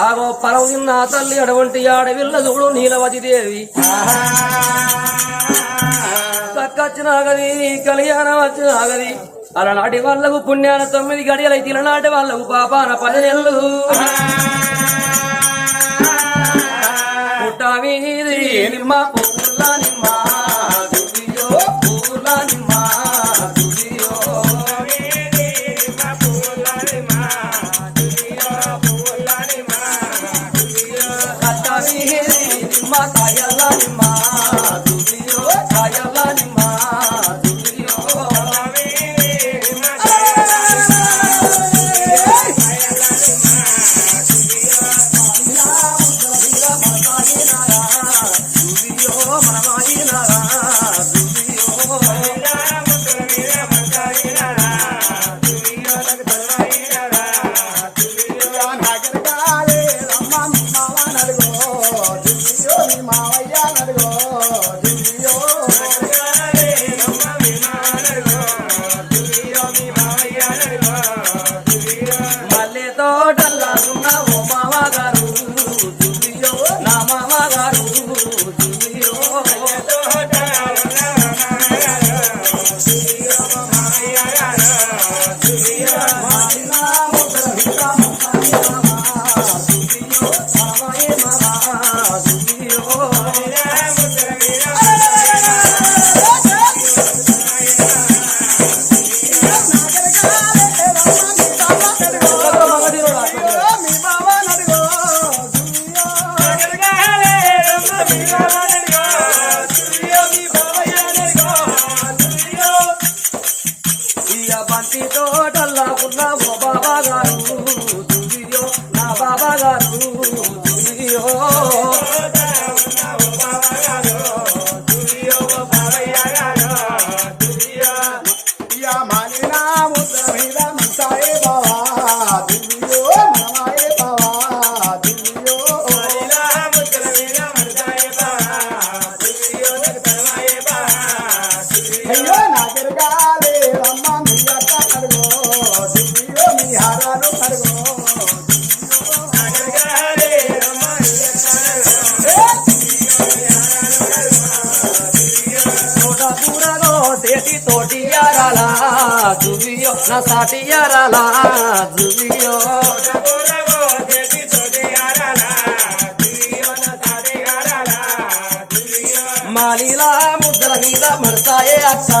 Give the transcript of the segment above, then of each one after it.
ఆగో పరవదిన విన్న తల్లి అటువంటి ఆడవిల్ల చూడు నీలవతి దేవి. కక్కచ్చినాగది కళ్యాణం వచ్చినాగది అలనాటి వాళ్ళకు పుణ్యాన తొమ్మిది గడియలై తిలనాటి వాళ్ళకు పాపాన పదనెల్లు. పుట్టామీది నిమ్మ పుల్ల నిమ్మ. మాలిలా ముద్ర మీద మడతాయే అసా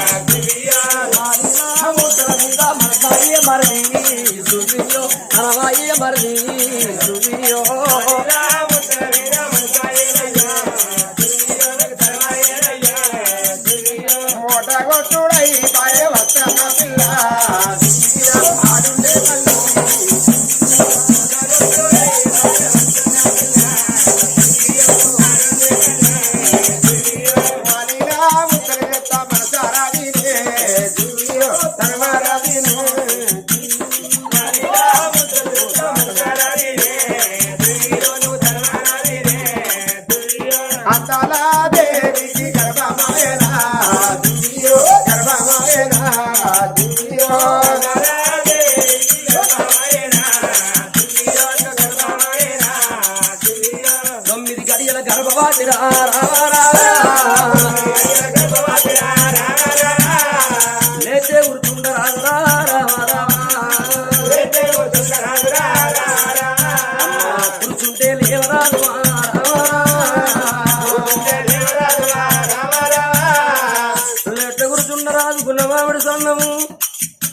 మామిడి సన్నము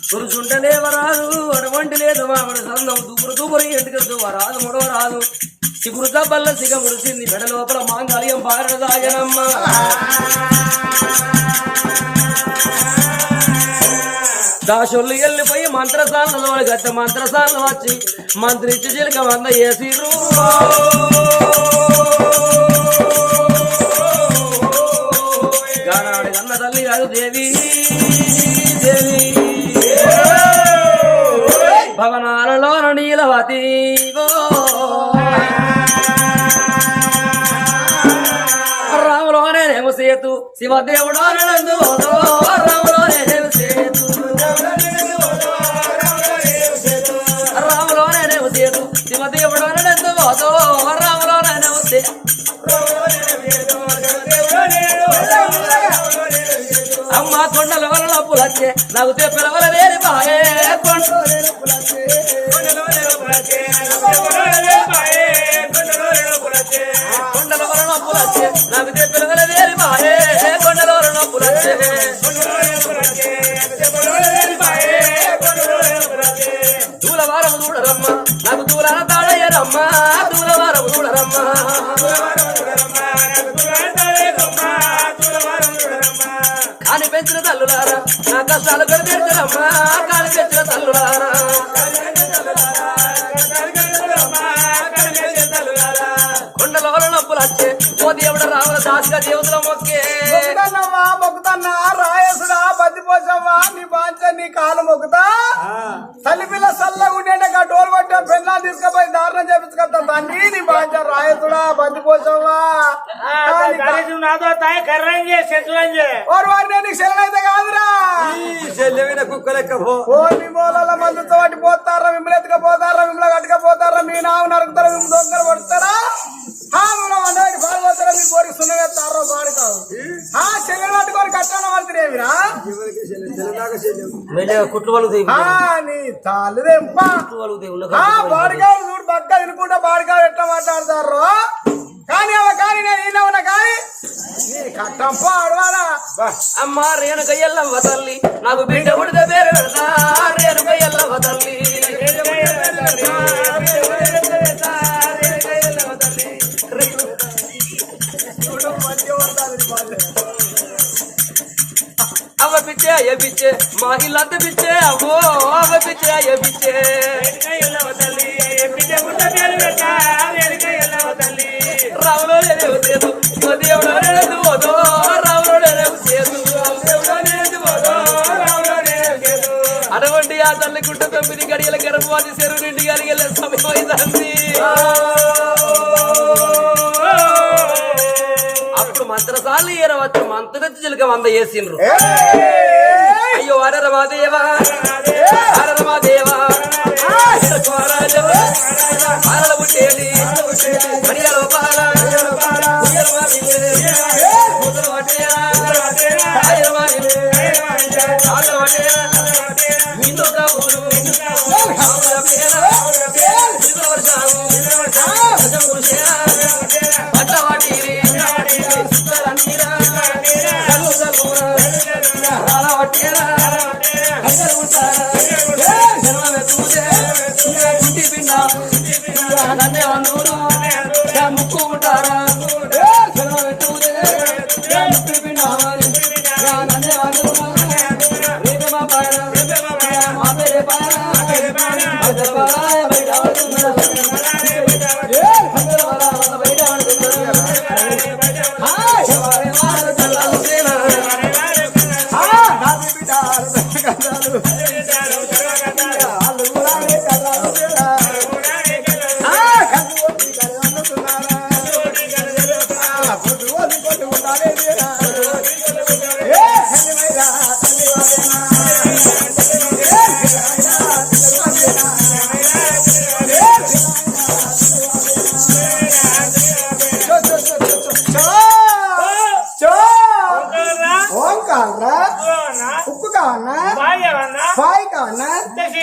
తురుచుంటనే వరాదు అటువంటి లేదు మామిడి సందం దూపురు దూపురు ఎందుకు వరాదు మూడవ రాదు చిగురు దబ్బల్ల సిగ ముడిసింది మెడ లోపల మాంగళ్యం పారదాయనమ్మ దాసులు వెళ్ళిపోయి మంత్రసాలలో గట్ట మంత్రసాలలో వచ్చి మంత్రి చిలక వంద వేసిర్రు తల్లి భవనాలలో నీలవతి. రాములోనే నేము సేతు శివదేవుడు నందు రాములోనే అమ్మ కొండల వలన పులచ్చే నాకు తెప్పల వల్ల లేని బాయే కొండ కొండల వల్ల పులచ్చే నాకు తెప్పల వల్ల లేని బాయే కొండల వల్ల పులచ్చే దూలవారం చూడరమ్మ నాకు తాడయ్యరమ్మ దూలవారం చూడరమ్మ. తల్లులారా నా కష్టాలు పెరిపెట్టరమ్మా కాని పెంచిన తల్లులారా. కొండలో వల్ల నొప్పులు వచ్చే ఓ దేవుడు రావుల దాసుగా దేవుతుల మొక్కే. మొక్కుతాన్నా రాయసుడా బతిపోసమ్మా నీ బాంచ నీ కాలు మొక్కుతా? తల్లి పిల్ల సల్లగా ఉండేట డోలు కొట్టే పెళ్ళాన్ని తీసుకుపోయి దారుణం చేపించుకొస్తా తండ్రి నీ బాంచ రాయసుడా బతిపోసమ్మా నాతో తాయి వారు శరణైతే కాదురా. చెల్లెమైన కుక్క లెక్క ఓ మీ మూలాల మందుతో వాటి పోతారా మిమ్మల్ని ఎత్తుకపోతారా మిమ్మల్ని కట్టుకపోతారా మీ నావు నరుకుతారా మిమ్మల్ని దొంగలు పడతారా మీ కోరికి సున్నవేస్తారో పాడు కాదు ఆ చెల్లెలు పట్టుకొని కట్టాను పడుతురేమిరా కుట్లు నీ బాడిగాడు చూడు పక్క తినుకుంటా బాడిగాడు ఎట్లా మాట్లాడతారు? కానీ అవ కానీ నేను ఈయన ఉన్నా కానీ నీ కట్టంప అడవాలా అమ్మ రేణుక తల్లి నాకు బిడ్డ పుడితే పేరు పెడతా. రేణుక ఎల్లవ్వ తల్లి. అవ్వ పిచ్చే అయ్య పిచ్చే మా ఇల్లంత పిచ్చే అవ్వో అవ్వ పిచ్చే అయ్య పిచ్చే. రాములో నేనేమో చేతు ఓ దేవుడు నేనేది పోదో రాములో నేనేమో చేతు దేవుడో నేనేది పోదో రాములో నేనేమో చేతు అటువంటి ఆ తల్లి గుట్ట తొమ్మిది గడియల గర్భవాది చెరువు నిండి గడిగల సమయం అయిందండి. అప్పుడు మంత్రసార్లు ఏరవచ్చు మంత్రచి చిలుక వంద వేసిండ్రు. అయ్యో అరరమాదేవా.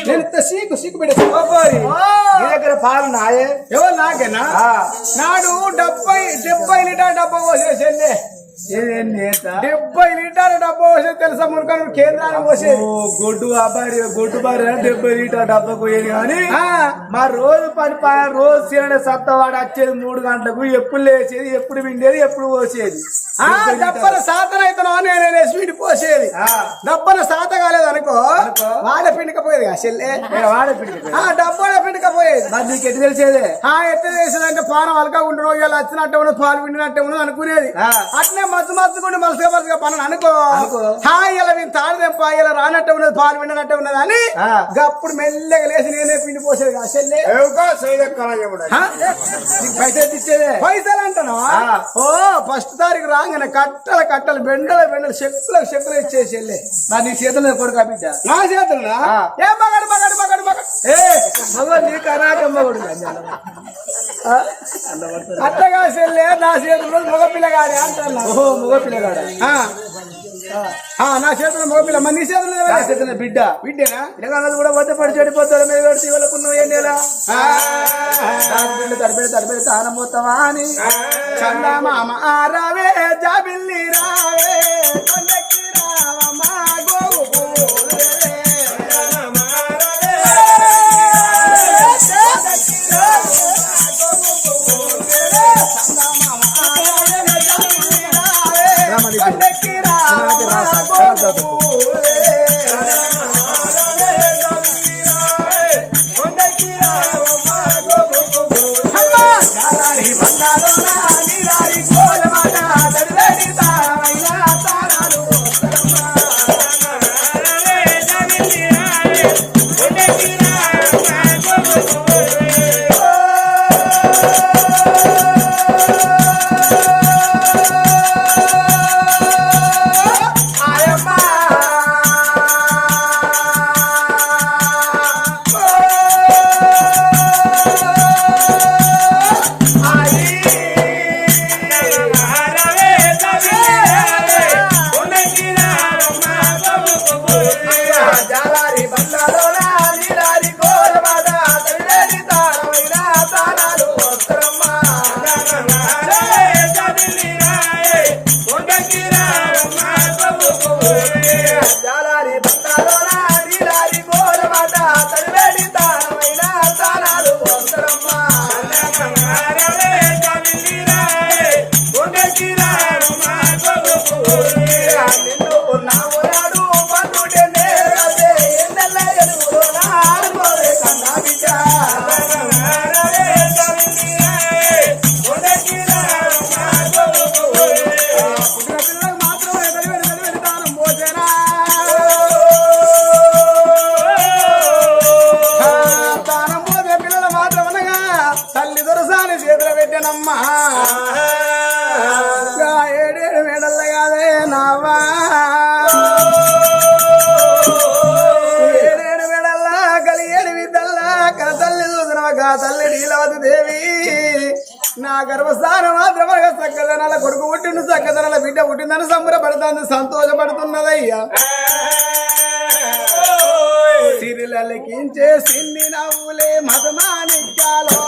నేను సీకు సీకు నీ దగ్గర పాలు నాయే. ఎవరు నాకేనా? నాడు డెబ్బై డెబ్బై లీటర్ డబ్బా పోసే చెల్లె డెబ్బై లీటర్ డబ్బా పోసేది తెలుసా మునకను? కేంద్రానికి పోసేది. ఓ గొడ్డు అబ్బాయి గొడ్డు బారి డెబ్బై లీటర్ డబ్బా పోయేది కానీ మా రోజు పని రోజు చేయడం సత్తవాడు వచ్చేది మూడు గంటలకు ఎప్పుడు లేచేది ఎప్పుడు విండేది ఎప్పుడు పోసేది. ఆ, డబ్బల సాతన అవుతానో నేను స్వీట్ పోసేది. ఆ. డబ్బల సాత కాలేదు అనుకో. వాడ పిండికపోయేది చెల్లె. వాడే పిడికి ఆ డబ్బల పిండికపోయేది మరి నీకు ఎట్టు తెలిసేదే? ఆ ఎట్లా చేసేదంటే పానం అలకా ఉంటున్నావు ఇలా వచ్చినట్టే ఉన్నది పాలు పిండినట్టే ఉన్నది అనుకునేది. అట్నే మత్తు మత్తుకుండి మలుసుగా మలుసుగా పనులు. అనుకో. అనుకో. హా ఇలా వీళ్ళు తాడు తెంప ఇలా రానట్టే ఉన్నది పాలు పిండినట్టే ఉన్నది అని ఆ. గప్పుడు మెల్లగా లేచి నేనే పిండి పోసేది? నీకు పైసలు ఇచ్చేదే? పైసలు అంటాను. ఓ ఫస్ట్ తారీఖు రాగానే కట్టలు కట్టలు బెండలు బెండలు చెక్కులకు చెక్కులు ఇచ్చేసి వెళ్ళి మరి నీ చేతుల్లో కొడుకు బిడ్డ? నా చేతులునా ఆ. ఏ మగడు మగడు మగడు మగడు? ఏ మగ నీకు అనాకమ్మ కొడుకు అట్టగా చెల్లె నా చేతుల్లో మగ పిల్లగాడే అంటున్నా. ఓహో మగ పిల్లగాడ? ఆ. ఆ, నా చేతుల్లో మగ పిల్ల మరి నీ చేతుల్లో నా? చేతుల్లో బిడ్డ. బిడ్డేనా? పిల్లగాళ్ళది కూడా వద్ద పడి చెడిపోతాడు మీద పెడితే వాళ్ళకు నువ్వు ఏం. బిడ్డ తడిపెడి తడిపెడి తానం పోతావా అని. చందమామ ఆ రావే జాబిల్లి రావే. నా గర్భస్థానం మాత్రమనగా చక్కదనాల కొడుకు పుట్టిండు చక్కదనాల బిడ్డ పుట్టిందని సంబరపడుతుంది సంతోషపడుతున్నదయ్యా. సిరిలకించే సిన్ని నవ్వులే మధుమానిక్యాలో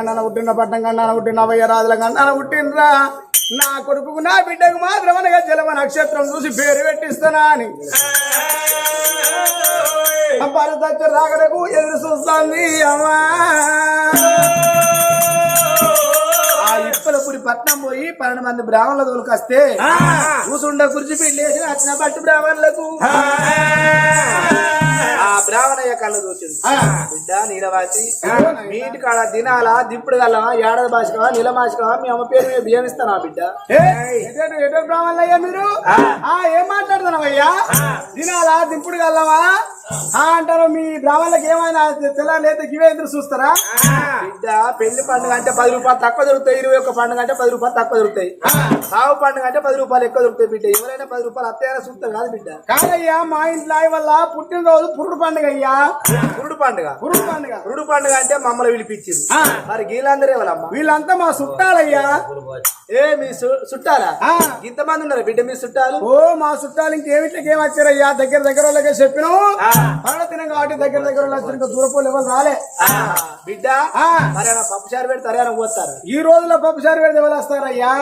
కన్నా పుట్టిన పట్టం కన్నా పుట్టిన అవయ్య రాజుల కన్నా పుట్టినరా నా కొడుకుకు నా బిడ్డకు మాత్రం అనగా జలమ నక్షత్రం చూసి పేరు పెట్టిస్తానా అని. భరత రాగడకు ఎదురు చూస్తాంది అమ్మా. ఆ ఇప్పలపురి పట్నం పోయి పన్నెండు మంది బ్రాహ్మణుల తోలుకొస్తే కూసుండ కుర్చీ పెళ్ళేసి వచ్చిన పట్టు బ్రాహ్మణులకు. ఆ బ్రాహ్మణయ్య కళ్ళు చూసింది. బిడ్డ నీలవాసి మీ ఇంటి కాడ దినాల దిప్పుడు గలవా ఏడాది భాషకవా నీల భాషకవా మీ అమ్మ పేరు మీద బియ్యం ఇస్తానా బిడ్డ? ఎటో బ్రాహ్మణయ్యా మీరు? ఆ. ఏం మాట్లాడుతున్నావయ్యా? దినాల దింపుడు గలవా ఆ అంటారు మీ బ్రాహ్మణులకు ఏమైనా తెల్ల లేదా గివే ఎదురు చూస్తారా? బిడ్డ పెళ్ళి పండుగ అంటే పది రూపాయలు తక్కువ దొరుకుతాయి ఇరవై ఒక్క పండుగ అంటే పది రూపాయలు తక్కువ దొరుకుతాయి. సాగు పండుగ అంటే పది రూపాయలు ఎక్కువ దొరుకుతాయి బిడ్డ. ఎవరైనా పది రూపాయలు అత్తయ్యారా చూస్తారు కాదు బిడ్డ. కాదయ్యా మా ఇంట్లో వల్ల పుట్టినరోజు పురుడు పండుగ అయ్యా. పురుడు పండుగ. పురుడు పండుగ. పురుడు పండుగ అంటే మమ్మల్ని పిలిపించారు మరి వీళ్ళందరూ ఎవరమ్మా? వీళ్ళంతా మా చుట్టాలయ్యా. ఏ మీ చుట్టాలా? ఇంతమంది ఉన్నారు. బిడ్డ మీ చుట్టాలు? ఓ మా చుట్టాలు ఇంకేమిట్లకి ఏం వచ్చారయ్యా? దగ్గర దగ్గర వాళ్ళకే చెప్పినాం. పడ తిన కాబట్టి దగ్గర దగ్గర వాళ్ళు దూరపోలు ఎవరు రాలే. బిడ్డ మరి పప్పుచారు పెడతారు పోతారు. ఈ రోజులో పప్పుచారు పెడితే ఎవరు వస్తారయ్యా?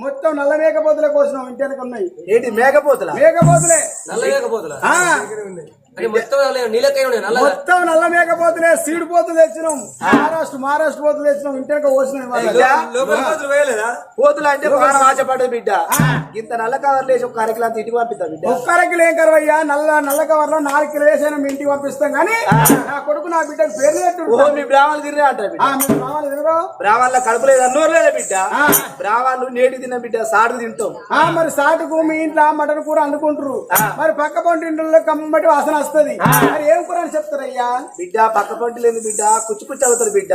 మొత్తం నల్ల మేకపోతుల కోసం ఇంటికి ఉన్నాయి. ఏంటి మేకపోతుల మేకపోతులే నల్ల అంటే మొత్తం నల్ల- నీలకై ఉన్నాయి నల్లగా? మొత్తం నల్ల మేకపోతులే సీడ్ పోతులు తెచ్చినాం. మహారాష్ట్ర మహారాష్ట్ర పోతులు తెచ్చినాం ఇంటికి పోతున్నాం పోతులు అంటే ప్రాణం ఆశపడదు బిడ్డ. ఇంత నల్ల కవర్లు వేసి ఒక అరకిలా ఇంటికి పంపిస్తా బిడ్డ? ఒక్క అరకిలో ఏం కరవయ్యా? నల్ల నల్ల కవర్లో నాలుగు కిలో వేసైనా మీ ఇంటికి పంపిస్తాం కానీ నా కొడుకు నా బిడ్డకు పేరు పెట్టు మీ బ్రాహ్మణులు తిరిగి అంటారు బ్రాహ్మణులు తినరు. బ్రాహ్మణుల కడుపు లేదు? అన్నోరు లేదా బిడ్డ? బ్రాహ్మణులు నేటి తిన్న బిడ్డ సాటు తింటాం. మరి సాటుకు మీ ఇంట్లో మటన్ కూర అందుకుంటారు మరి పక్క పంట ఇంట్లో కమ్మటి వాసన వస్తది. మరి ఏం కూర అని చెప్తారయ్యా? బిడ్డ పక్క పంట లేదు బిడ్డ? కుచ్చు కుచ్చు అవుతారు బిడ్డ.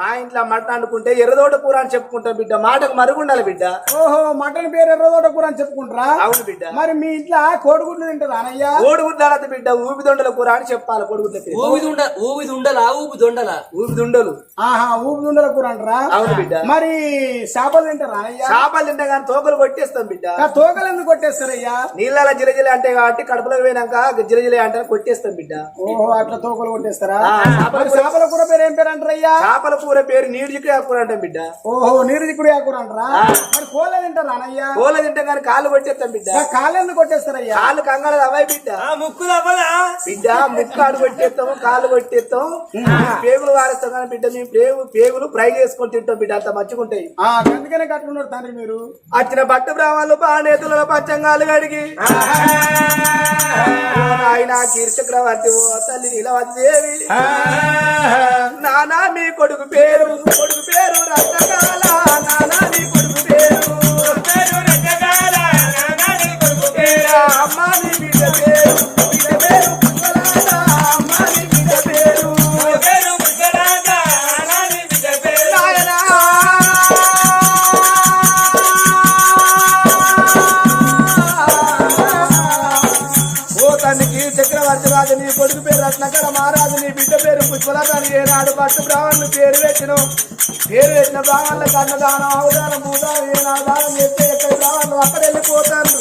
మా ఇంట్లో మటన్ అనుకుంటే ఎర్రదోట కూర అని చెప్పుకుంటాం బిడ్డ. మాటకు మరుగుండాలి బిడ్డ. ఓహో మటన్ పేరు ఎర్రదోట కూర అని చెప్పుకుంటారా? అవును బిడ్డ. మరి మీ ఇంట్లో కోడిగుడ్లు తింటారు అనయ్యా కోడిగుడ్లు బిడ్డ ఊపిదొండల కూర అని చెప్పాలి కోడిగుడ్ల పేరు. ఊబిది ఉండ ఊబిది ఉండలా ఊబి దొండలా? ఊపిదుండలు ఆహా ఊపిదుండల కూర అంటారా? అవును బిడ్డ. మరి చేపలు తింటారా అయ్యా చేపలు తింటే కానీ తోకలు కొట్టేస్తాం బిడ్డ. తోకలు ఎందుకు కొట్టేస్తారయ్యా? నీళ్ళ జిలజిల అంటే కాబట్టి కడుపులో పోయినాక జిలజిల అంటే కొట్టేస్తాం బిడ్డ. ఓహో అట్లా తోకలు కొట్టేస్తారా? మరి చేపల కూర పేరు ఏం పేరు అంటారయ్యా? చేపల కూర పేరు నీరు చిక్కుడు అంటాం బిడ్డ. ఓహో నీరు చిక్కుడు అంటారా? మరి కోళ్ళ తింటారా అన్నయ్యా? కోళ్ళ తింటే కానీ కాళ్ళు కొట్టేస్తాం బిడ్డ. కాళ్ళు ఎందుకు కొట్టేస్తారయ్యా? కాళ్ళు కంగారు అవై బిడ్డ. ముక్కు బిడ్డ ముక్కు ఆడు కొట్టేస్తాము కాళ్ళు కొట్టేస్తాం. పేగులు వారేస్తాం కానీ బిడ్డ మేము పేగు పేగులు ఫ్రై చేసుకొని తింటాం బిడ్డ అంత మంచిగా ఉంటాయి. అందుకనే కట్టుకున్నారు తండ్రి మీరు. వచ్చిన బట్టు బ్రాహ్మణులు బాణేతుల పచ్చంగాలు కడిగి. ఆయన కీర్చక్రవర్తి ఓ తల్లి నీలవతి దేవి. నానా మీ కొడుకు పేరు కొడుకు పేరు రత్నకాల నానా తల్లికి నీ కొడుకు పేరు రత్నకర మహారాజు నీ బిడ్డ పేరు పుష్పలతాని ఏనాడు పట్టు బ్రాహ్మణులు పేరు పెట్టిన. పేరు పెట్టిన బ్రాహ్మణులకు అన్నదానం అవదానం భూదానం ఏనాడు దానం చేస్తే ఎక్కడ బ్రాహ్మణులు అక్కడ వెళ్ళిపోతారు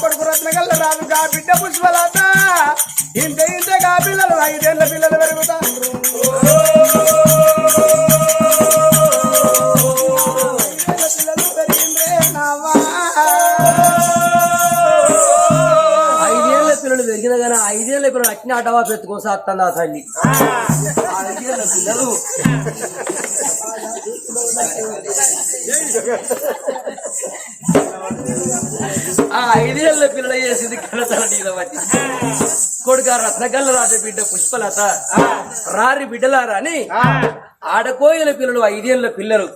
కొడుకు రత్నగల్ల రాదు గా బిడ్డ పుష్పలత. ఇంత ఇంతగా పిల్లలు ఐదేళ్ళ పిల్లలు పెరుగుతారు ఐదేళ్ళ పిల్లలు పెరిగిన కానీ ఐదేళ్ళ పిల్లలు అట్నే అటవా తల్లి. ఐదేళ్ళ పిల్లలు. ఆ ఐదేళ్ళ పిల్లలు చేసింది నీళ్ళ బట్టి కొడుక రత్నగల్ల రాజ బిడ్డ పుష్పలత. రారి బిడ్డలారా అని ఆడకోయిల పిల్లలు ఐదేళ్ళ పిల్లలు.